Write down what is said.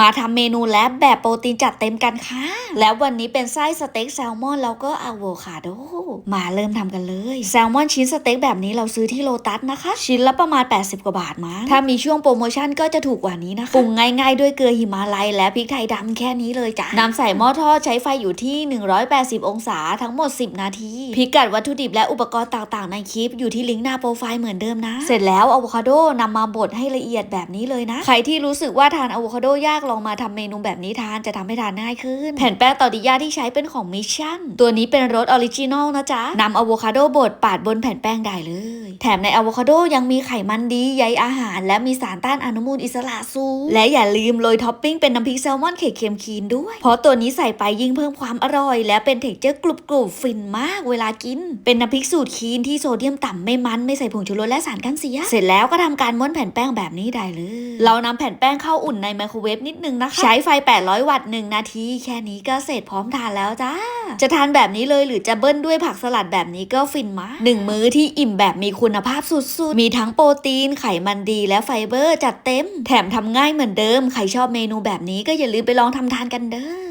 มาทำเมนูแลบแบบโปรตีนจัดเต็มกันค่ะ แล้ววันนี้เป็นไส้สเต็กแซลมอนแล้วก็อะโวคาโด มาเริ่มทำกันเลย แซลมอนชิ้นสเต็กแบบนี้เราซื้อที่โลตัสนะคะ ชิ้นละประมาณ 80 กว่าบาทมั้งถ้ามีช่วงโปรโมชั่นก็จะถูกกว่านี้นะคะปรุงง่ายๆด้วยเกลือหิมาลัยและพริกไทยดำแค่นี้เลยจ้ะนำใส่หม้อทอดใช้ไฟอยู่ที่ 180 องศาทั้งหมด 10 นาทีพิกัดวัตถุดิบและอุปกรณ์ต่างๆ ในคลิปอยู่ที่ลิงก์หน้าโปรไฟล์เหมือนเดิมนะ เสร็จแล้วอะโวคาโดนำมาบดให้ละเอียดแบบนี้เลยนะ ใครที่รู้สึกว่าทานอะโวคาโดยากลองมาทำเมนูแบบนี้ทานจะทำให้ทานง่ายขึ้น แผ่นแป้งตอร์ติยาที่ใช้เป็นของมิชชั่น ตัวนี้เป็นรสออริจินอลนะจ๊ะนำอะโวคาโดบดปาดบนแผ่นแป้งได้เลย แถมในอะโวคาโดยังมีไขมันดีใยอาหาร และมีสารต้านอนุมูลอิสระสูงและอย่าลืมโรยท็อปปิ้งเป็นน้ำพริกแซลมอนไข่เค็มคีนด้วย เพราะตัวนี้ใส่ไปยิ่งเพิ่มความอร่อย และเป็นเท็กเจอร์กรุบกรุบฟินมากเวลากิน เป็นน้ำพริกสูตรคีนที่โซเดียมต่ำไม่มันไม่ใส่ผงชูรสและสารกันเสีย เสร็จแล้วก็ทำการม้วนแผ่นแป้งแบบนี้ได้เลย เรานำแผ่นแป้งเข้าอุ่นในไมโครเวฟนิดนึงนะคะ ใช้ไฟ 800 วัตต์หนาที แค่นี้ก็เสร็จพร้อมทานแล้วจ้า จะทานแบบนี้เลยหรือจะเบิ้ลด้วยผักสลัดแบบนี้ก็ฟินมากหนึ่งมื้อที่อิ่มแบบมีคุณภาพสุดๆ มีทั้งโปรตีน ไขมันดีและไฟเบอร์จัดเต็ม แถมทำง่ายเหมือนเดิม ใครชอบเมนูแบบนี้ก็อย่าลืมไปลองทำทานกันเด้อ